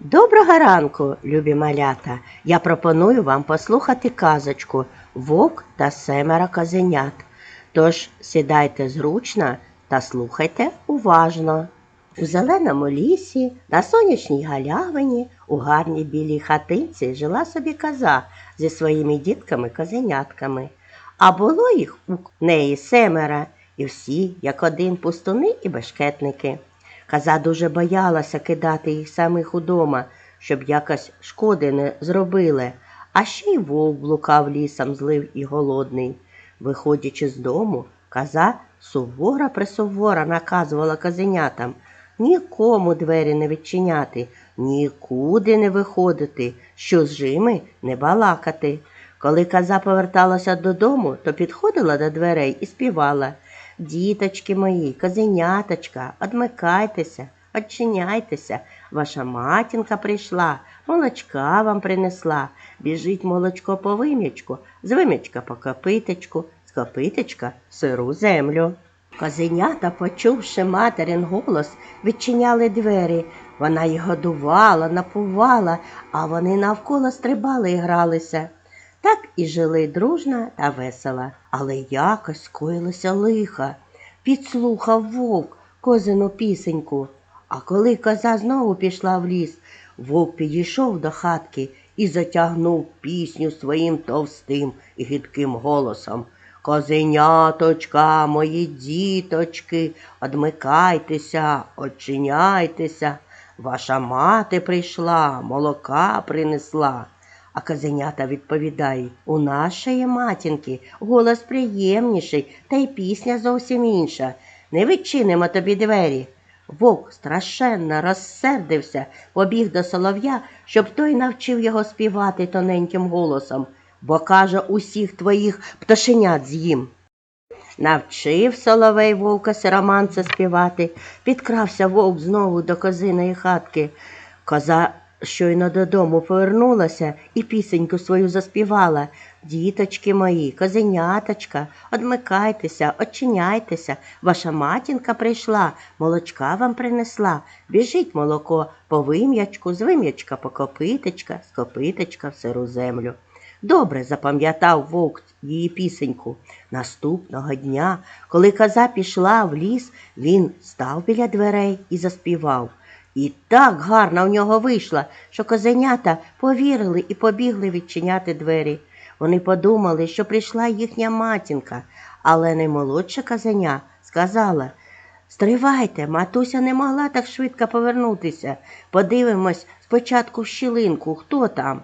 Доброго ранку, любі малята! Я пропоную вам послухати казочку Вовк та семеро козенят. Тож сідайте зручно та слухайте уважно. У зеленому лісі, на сонячній галявині, у гарній білій хатинці жила собі коза зі своїми дітками-козенятками. А було їх у неї семеро, і всі, як один пустуни і бешкетники. Коза дуже боялася кидати їх самих удома, щоб якось шкоди не зробили, а ще й вовк блукав лісом злив і голодний. Виходячи з дому, коза сувора присувора наказувала козенятам нікому двері не відчиняти, нікуди не виходити, що з жими не балакати. Коли коза поверталася додому, то підходила до дверей і співала Діточки мої, козеняточка, одмикайтеся, одчиняйтеся. Ваша матінка прийшла, молочка вам принесла. Біжить молочко по вим'ячку, з вим'ячка по копитечку, з копитечка сиру землю. Козенята, почувши материн голос, відчиняли двері. Вона їх годувала, напувала, а вони навколо стрибали і гралися. Так і жили дружно та весело. Але якось скоїлося лиха. Підслухав вовк козину пісеньку. А коли коза знову пішла в ліс, вовк підійшов до хатки і затягнув пісню своїм товстим і гидким голосом. Козеняточка, мої діточки, одмикайтеся, очиняйтеся. Ваша мати прийшла, молока принесла. А козенята відповідають у нашої матінки голос приємніший, та й пісня зовсім інша. Не відчинимо тобі двері. Вовк страшенно розсердився, побіг до солов'я, щоб той навчив його співати тоненьким голосом, бо каже усіх твоїх пташенят з'їм. Навчив соловей вовка сироманце співати, підкрався вовк знову до козиної хатки. Коза щойно додому повернулася і пісеньку свою заспівала. Діточки мої, козеняточка, одмикайтеся, очиняйтеся. Ваша матінка прийшла, молочка вам принесла. Біжить молоко по вим'ячку, з вим'ячка по копитечка, з копитечка в сиру землю. Добре запам'ятав вовк її пісеньку. Наступного дня, коли коза пішла в ліс, він став біля дверей і заспівав. І так гарно в нього вийшло, що козенята повірили і побігли відчиняти двері. Вони подумали, що прийшла їхня матінка, але наймолодша козеня сказала Стривайте, матуся не могла так швидко повернутися. Подивимось спочатку в щілинку, хто там.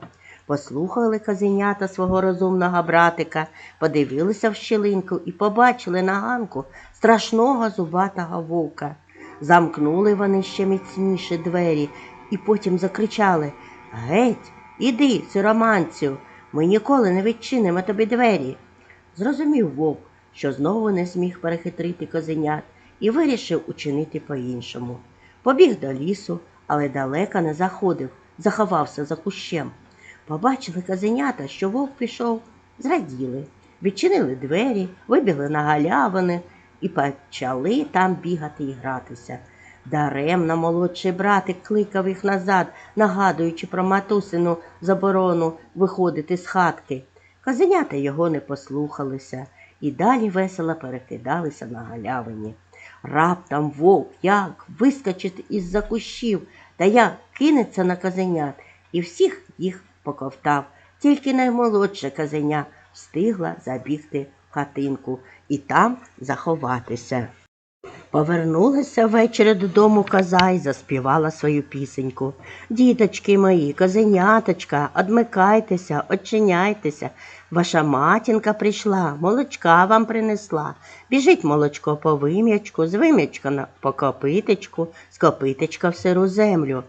Послухали козенята свого розумного братика, подивилися в щілинку і побачили на ганку страшного зубатого вовка. Замкнули вони ще міцніше двері і потім закричали Геть, іди, сироманцю, ми ніколи не відчинимо тобі двері. Зрозумів вовк, що знову не зміг перехитрити козенят і вирішив учинити по-іншому. Побіг до лісу, але далеко не заходив, заховався за кущем. Побачили козенята, що вовк пішов, зраділи, відчинили двері, вибігли на галявини і почали там бігати і гратися. Даремно молодший братик кликав їх назад, нагадуючи про матусину заборону виходити з хатки. Козенята його не послухалися і далі весело перекидалися на галявині. Раптом вовк як вискочить із-за кущів та як кинеться на козенят і всіх їх поковтав. Тільки наймолодша козеня встигла забігти хатинку і там заховатися. Повернулася ввечері додому коза і заспівала свою пісеньку. Діточки мої, козеняточка, одмикайтеся, очиняйтеся. Ваша матінка прийшла, молочка вам принесла. Біжить молочко по вим'ячку, з вим'ячка по копитечку, з копитечка в сиру землю.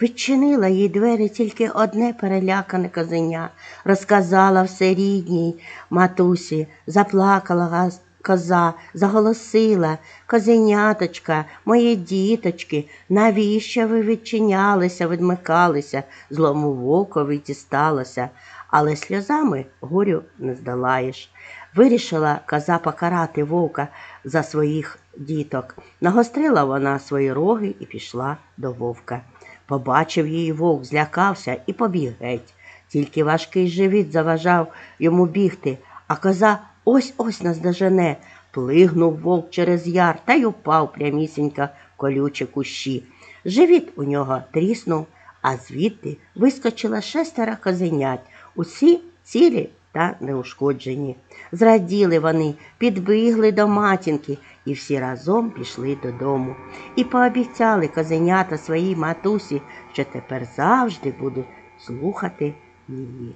Відчинила їй двері тільки одне перелякане козеня, розказала все рідній матусі, заплакала коза, заголосила Козеняточка, мої діточки, навіщо ви відчинялися, відмикалися, злому вовкові дісталося, але сльозами горю не здолаєш. Вирішила коза покарати вовка за своїх діток. Нагострила вона свої роги і пішла до вовка. Побачив її вовк, злякався і побіг геть. Тільки важкий живіт заважав йому бігти, а коза ось ось наздожене. Плигнув вовк через яр та й упав прямісінько колючі кущі. Живіт у нього тріснув, а звідти вискочило шестеро козенят, усі цілі та неушкоджені. Зраділи вони, підбігли до матінки і всі разом пішли додому. І пообіцяли козенята своїй матусі, що тепер завжди будуть слухати її.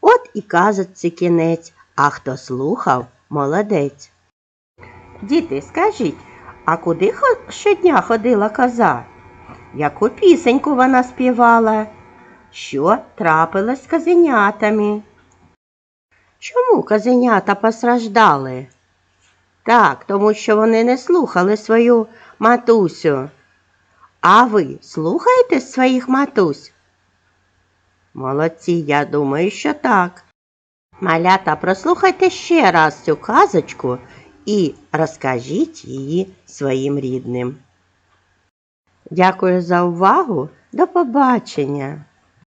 От і казочці кінець, а хто слухав, молодець. Діти, скажіть, а куди щодня ходила коза? Яку пісеньку вона співала? Що трапилось з козенятами? Чому козенята постраждали? Так, тому що вони не слухали свою матусю. А ви слухаєте своїх матусь? Молодці, я думаю, що так. Малята, прослухайте ще раз цю казочку і розкажіть її своїм рідним. Дякую за увагу. До побачення!